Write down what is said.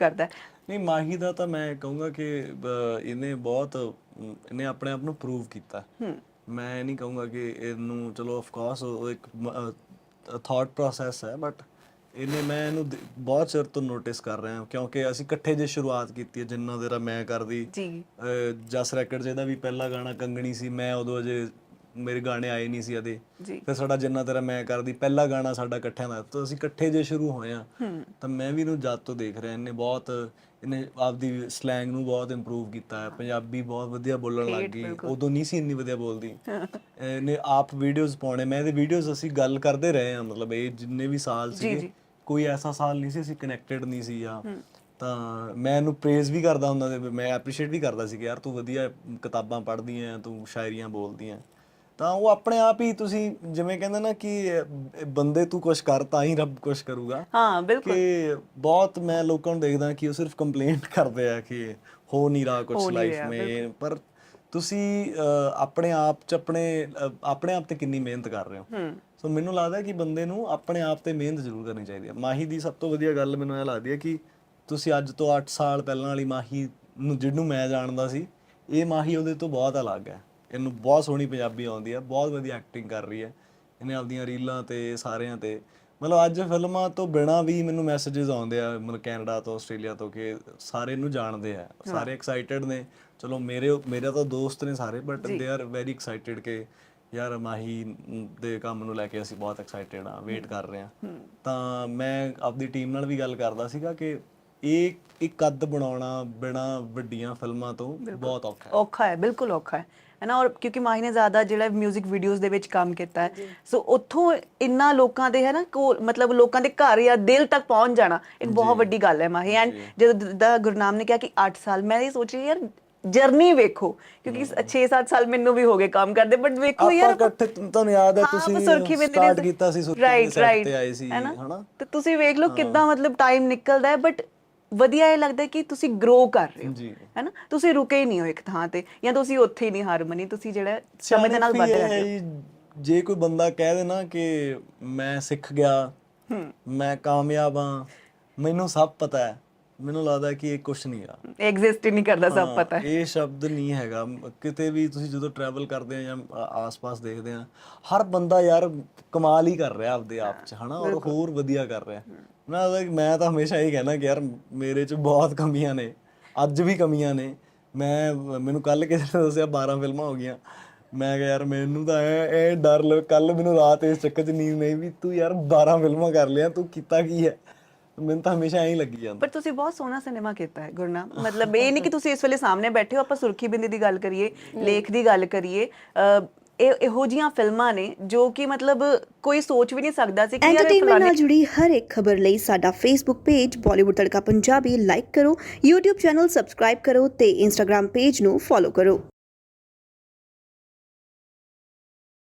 ਕਰਦਾ ਹੈ। ਨਹੀਂ ਮਾਹੀ ਦਾ ਤਾਂ ਮੈਂ ਕਹੂੰਗਾ ਕਿ ਅਹ, ਇਹਨੇ ਬਹੁਤ ਅਮ, ਇਹਨੇ ਆਪਣੇ ਆਪ ਨੂੰ ਪ੍ਰੂਵ ਕੀਤਾ। ਮੈਂ ਇਹ ਨਹੀਂ ਕਹੂੰਗਾ ਕਿ ਇਹਨੂੰ ਚਲੋ ਆਫ ਕੋਰਸ ਉਹ ਇੱਕ ਥਾਟ ਪ੍ਰੋਸੈਸ ਹੈ ਬਟ ਇਹਨੇ ਮੈਂ ਇਹਨੂੰ ਦ- ਬਹੁਤ ਚਿਰ ਤੋਂ ਨੋਟਿਸ ਕਰ ਰਿਹਾ ਕਿਉਂਕਿ ਅਸੀਂ ਇਕੱਠੇ ਜੇ ਸ਼ੁਰੂਆਤ ਕੀਤੀ ਹੈ ਜਿੰਨਾ ਦੇਰਾ ਮੈਂ ਕਰਦੀ। ਜੀ। ਅਹ, ਜਸ ਰੈਕਰਡਸ ਇਹਦਾ ਵੀ ਪਹਿਲਾ ਗਾਣਾ ਕੰਗਣੀ ਸੀ ਮੈਂ ਉਦੋਂ ਅਜੇ ਮੇਰੇ ਗਾਣੇ ਆਏ ਨਹੀਂ ਸੀ ਅਦੇ ਜੀ। ਫਿਰ ਸਾਡਾ ਜਿੰਨਾ ਤੇਰਾ ਮੈਂ ਕਰਦੀ ਪਹਿਲਾ ਗਾਣਾ ਸਾਡਾ ਇਕੱਠਿਆਂ ਦਾ। ਤਾਂ ਅਸੀਂ ਇਕੱਠੇ ਜੇ ਸ਼ੁਰੂ ਹੋਏ ਆ ਤਾਂ ਮੈਂ ਵੀ ਇਹਨੂੰ ਜਦ ਤੋਂ ਦੇਖ ਰਿਹਾ ਇਹਨੇ ਬਹੁਤ ਇਹਨੇ ਆਪਦੀ ਸਲੈਂਗ ਨੂੰ ਬਹੁਤ ਇੰਪਰੂਵ ਕੀਤਾ ਹੈ। ਪੰਜਾਬੀ ਬਹੁਤ ਵਧੀਆ ਬੋਲਣ ਲੱਗ ਗਈ। ਉਦੋਂ ਨਹੀਂ ਸੀ ਇੰਨੀ ਵਧੀਆ ਬੋਲਦੀ। ਇਹਨੇ ਆਪ ਵੀਡੀਓਜ਼ ਪਾਉਣੇ। ਮੈਂ ਇਹਦੇ ਵੀਡੀਓਜ਼ ਅਸੀਂ ਗੱਲ ਕਰਦੇ ਰਹੇ ਆ ਮਤਲਬ ਇਹ ਜਿੰਨੇ ਵੀ ਸਾਲ ਸੀਗੇ ਕੋਈ ਐਸਾ ਸਾਲ ਨਹੀਂ ਸੀ ਅਸੀਂ ਕਨੈਕਟਡ ਨਹੀਂ ਸੀ ਜਾਂ ਤਾਂ ਮੈਂ ਇਹਨੂੰ ਪ੍ਰੇਜ਼ ਵੀ ਕਰਦਾ ਹੁੰਦਾ ਤੇ ਮੈਂ ਐਪਰੀਸ਼ੀਏਟ ਵੀ ਕਰਦਾ ਸੀ ਕਿ ਯਾਰ ਤੂੰ ਵਧੀਆ ਕਿਤਾਬਾਂ ਪੜ੍ਹਦੀ ਐ ਤੂੰ ਸ਼ਾਇਰੀਆਂ ਬੋਲਦੀ ਐ। ਤਾਂ ਉਹ ਆਪਣੇ ਆਪ ਹੀ ਤੁਸੀਂ ਜਿਵੇਂ ਕਹਿੰਦੇ ਨਾ ਕਿ ਬੰਦੇ ਤੂੰ ਕੁਝ ਕਰ ਤਾਂ ਹੀ ਰੱਬ ਕੁਝ ਕਰੂਗਾ। ਹਾਂ ਬਿਲਕੁਲ। ਕਿ ਬਹੁਤ ਮੈਂ ਲੋਕਾਂ ਨੂੰ ਦੇਖਦਾ ਕਿ ਉਹ ਸਿਰਫ ਕੰਪਲੇਂਟ ਕਰਦੇ ਆ ਕਿ ਹੋ ਨਹੀਂ ਰਹਾ ਕੁਝ ਲਾਈਫ ਮੇ। ਪਰ ਤੁਸੀਂ ਆਪਣੇ ਆਪ ਚ ਆਪਣੇ ਆਪਣੇ ਆਪ ਤੇ ਕਿੰਨੀ ਮਿਹਨਤ ਕਰ ਰਹੇ ਹੋ। ਹੂੰ। ਸੋ ਮੈਨੂੰ ਲੱਗਦਾ ਕਿ ਬੰਦੇ ਨੂੰ ਆਪਣੇ ਆਪ ਤੇ ਮਿਹਨਤ ਜ਼ਰੂਰ ਕਰਨੀ ਚਾਹੀਦੀ ਹੈ। ਮਾਹੀ ਦੀ ਸਭ ਤੋਂ ਵਧੀਆ ਗੱਲ ਮੈਨੂੰ ਇਹ ਲੱਗਦੀ ਹੈ ਕਿ ਤੁਸੀਂ ਅੱਜ ਤੋਂ 8 ਸਾਲ ਪਹਿਲਾਂ ਵਾਲੀ ਮਾਹੀ ਨੂੰ ਜਿਹਨੂੰ ਮੈਂ ਜਾਣਦਾ ਸੀ ਇਹ ਮਾਹੀ ਉਹਦੇ ਤੋਂ ਬਹੁਤ ਅਲੱਗ ਹੈ। ਇਹਨੂੰ ਬਹੁਤ ਸੋਹਣੀ ਪੰਜਾਬੀ ਆਉਂਦੀ ਹੈ ਬਹੁਤ ਵਧੀਆ ਐਕਟਿੰਗ ਕਰ ਰਹੀ ਹੈ ਇਹਨੇ ਆਪਦੀਆਂ ਰੀਲਾਂ ਤੇ ਸਾਰਿਆਂ ਤੇ। ਮਤਲਬ ਅੱਜ ਫਿਲਮਾਂ ਤੋਂ ਬਿਨਾ ਵੀ ਮੈਨੂੰ ਮੈਸੇजेस ਆਉਂਦੇ ਆ ਮਤਲਬ ਕੈਨੇਡਾ ਤੋਂ ਆਸਟ੍ਰੇਲੀਆ ਤੋਂ ਕਿ ਸਾਰੇ ਇਹਨੂੰ ਜਾਣਦੇ ਆ। ਸਾਰੇ ਐਕਸਾਈਟਿਡ ਨੇ। ਚਲੋ ਮੇਰੇ ਮੇਰਾ ਤਾਂ ਦੋਸਤ ਨੇ ਸਾਰੇ but they are very excited ਕਿ ਯਾਰ ਮਾਹੀ ਦੇ ਕੰਮ ਨੂੰ ਲੈ ਕੇ ਅਸੀਂ ਬਹੁਤ ਐਕਸਾਈਟਿਡ ਆ ਵੇਟ ਕਰ ਰਹੇ ਆ। ਤਾਂ ਮੈਂ ਆਪਦੀ ਟੀਮ ਨਾਲ ਵੀ ਗੱਲ ਕਰਦਾ ਸੀਗਾ ਕਿ ਇਹ ਇੱਕ ਕੱਦ ਬਣਾਉਣਾ ਬਿਨਾ ਵੱਡੀਆਂ ਫਿਲਮਾਂ ਤੋਂ ਬਹੁਤ ਔਖਾ ਹੈ। ਔਖਾ ਹੈ ਬਿਲਕੁਲ ਔਖਾ ਹੈ। ਹੈ ਨਾ? ਔਰ ਕਿਉਂਕਿ ਮਾਹੀ ਨੇ ਜ਼ਿਆਦਾ ਜਿਹੜਾ 뮤직 ਵੀਡੀਓਜ਼ ਦੇ ਵਿੱਚ ਕੰਮ ਕੀਤਾ ਹੈ। ਸੋ ਉੱਥੋਂ ਇੰਨਾ ਲੋਕਾਂ ਦੇ ਹੈ ਨਾ ਕੋਲ ਮਤਲਬ ਲੋਕਾਂ ਦੇ ਘਰ ਜਾਂ ਦਿਲ ਤੱਕ ਪਹੁੰਚ ਜਾਣਾ ਇੱਕ ਬਹੁਤ ਵੱਡੀ ਗੱਲ ਹੈ ਮਾਹੀ। ਐਂਡ ਜਦੋਂ ਦਾ ਗੁਰਨਾਮ ਨੇ ਕਿਹਾ ਕਿ 8 ਸਾਲ ਮੈਂ ਇਹ ਸੋਚ ਰਹੀ ਯਾਰ ਜਰਨੀ ਵੇਖੋ। ਕਿਉਂਕਿ 6-7 ਸਾਲ ਮੈਨੂੰ ਵੀ ਹੋ ਗਏ ਕੰਮ ਕਰਦੇ ਬਟ ਵੇਖੋ ਆਪਾਂ ਯਾਰ ਇਕੱਠੇ ਤੁਹਾਨੂੰ ਯਾਦ ਹੈ ਤੁਸੀਂ ਆਪਾਂ ਸਟਾਰਟ ਕੀਤਾ ਸੀ ਸੁਰਖੀ ਦੇ ਸੈੱਟ ਤੇ ਆਏ ਸੀ ਹੈ ਨਾ? ਹਨਾ? ਤੇ ਤੁਸੀਂ ਵੇਖ ਲਓ ਕਿੱਦਾਂ ਮਤਲਬ ਟਾਈਮ ਨਿਕਲਦਾ ਹੈ ਬਟ ਵਧੀਆ ਇਹ ਲੱਗਦਾ ਕਿ ਤੁਸੀਂ ਗਰੋ ਕਰ ਰਹੇ ਹੋ ਜੀ। ਹੈ ਨਾ ਤੁਸੀਂ ਰੁਕੇ ਹੀ ਨਹੀਂ ਹੋ ਇੱਕ ਥਾਂ ਤੇ ਜਾਂ ਤੁਸੀਂ ਉੱਥੇ ਹੀ ਨਹੀਂ ਹਾਰ ਮੰਨੀ ਤੁਸੀਂ ਜਿਹੜਾ ਸਮੇਂ ਦੇ ਨਾਲ ਵੱਧ ਰਹੇ ਹੋ ਜੀ, ਕੋਈ ਬੰਦਾ ਕਹਿ ਦੇ ਨਾ ਕਿ ਮੈਂ ਸਿੱਖ ਗਿਆ ਮੈਂ ਕਾਮਯਾਬ ਹਾਂ ਮੈਨੂੰ ਸਭ ਪਤਾ ਹੈ ਮੈਨੂੰ ਲੱਗਦਾ ਕਿ ਇਹ ਕੁਝ ਨਹੀਂ ਆ। ਐਗਜ਼ਿਸਟ ਹੀ ਨਹੀਂ ਕਰਦਾ ਸਭ ਪਤਾ ਹੈ। ਇਹ ਸ਼ਬਦ ਨਹੀਂ ਹੈਗਾ। ਕਿਤੇ ਵੀ ਤੁਸੀਂ ਜਦੋਂ ਟਰੈਵਲ ਕਰਦੇ ਆ ਜਾਂ ਆ- ਆਸ-ਪਾਸ ਦੇਖਦੇ ਆ ਹਰ ਬੰਦਾ ਯਾਰ ਕਮਾਲ ਹੀ ਕਰ ਰਿਹਾ ਆਪਦੇ ਆਪ 'ਚ ਹਨਾ? ਔਰ ਹੋਰ ਵਧੀਆ ਕਰ ਰਿਹਾ। ਮੈਂ ਤਾਂ ਮੈਂ ਤਾਂ ਹਮੇਸ਼ਾ ਇਹ ਕਹਿਣਾ ਕਿ ਯਾਰ ਮੇਰੇ 'ਚ ਬਹੁਤ ਕਮੀਆਂ ਨੇ। ਅੱਜ ਵੀ ਕਮੀਆਂ ਨੇ। ਮੈਂ ਮੈਨੂੰ ਕੱਲ ਕਿਸੇ ਨੇ ਦੱਸਿਆ 12 ਫਿਲਮਾਂ ਹੋ ਗਈਆਂ। ਮੈਂ ਕਿਹਾ ਯਾਰ ਮੈਨੂੰ ਤਾਂ ਇਹ ਡਰ ਲੱਗ ਕੱਲ ਮੈਨੂੰ ਰਾਤ ਇਸ ਚੱਕਰ 'ਚ ਨੀਂਦ ਨਹੀਂ ਵੀ ਤੂੰ ਯਾਰ 12 ਫਿਲਮਾਂ ਕਰ ਲਿਆ ਤੂੰ ਕੀਤਾ ਕੀ ਹੈ? ਮੈਨੂੰ ਤਾਂ ਹਮੇਸ਼ਾ ਐਂ ਹੀ ਲੱਗੀ ਜਾਂਦਾ। ਪਰ ਤੁਸੀਂ ਬਹੁਤ ਸੋਹਣਾ ਸਿਨੇਮਾ ਕੀਤਾ ਹੈ ਗੁਰਨਾਮ। ਮਤਲਬ ਇਹ ਨਹੀਂ ਕਿ ਤੁਸੀਂ ਇਸ ਵੇਲੇ ਸਾਹਮਣੇ ਬੈਠੇ ਹੋ ਆਪਾਂ ਸੁਰਖੀ ਬਿੰਦੀ ਦੀ ਗੱਲ ਕਰੀਏ ਲੇਖ ਦੀ ਗੱਲ ਕਰੀਏ। ਅਹ, ਇਹ ਇਹੋ ਜੀਆਂ ਫਿਲਮਾਂ ਨੇ ਜੋ ਕਿ ਮਤਲਬ ਕੋਈ ਸੋਚ ਵੀ ਨਹੀਂ ਸਕਦਾ ਸੀ ਕਿ ਯਾਰ ਇਹ ਐਂਟਰਟੇਨਮੈਂਟ ਨਾਲ ਜੁੜੀ ਹਰ ਇੱਕ ਖਬਰ ਲਈ ਸਾਡਾ Facebook page Bollywood Tadka Punjabi like ਕਰੋ YouTube ਚੈਨਲ ਸਬਸਕ੍ਰਾਈਬ ਕਰੋ ਤੇ Instagram ਪੇਜ ਨੂੰ ਫੋਲੋ ਕਰੋ।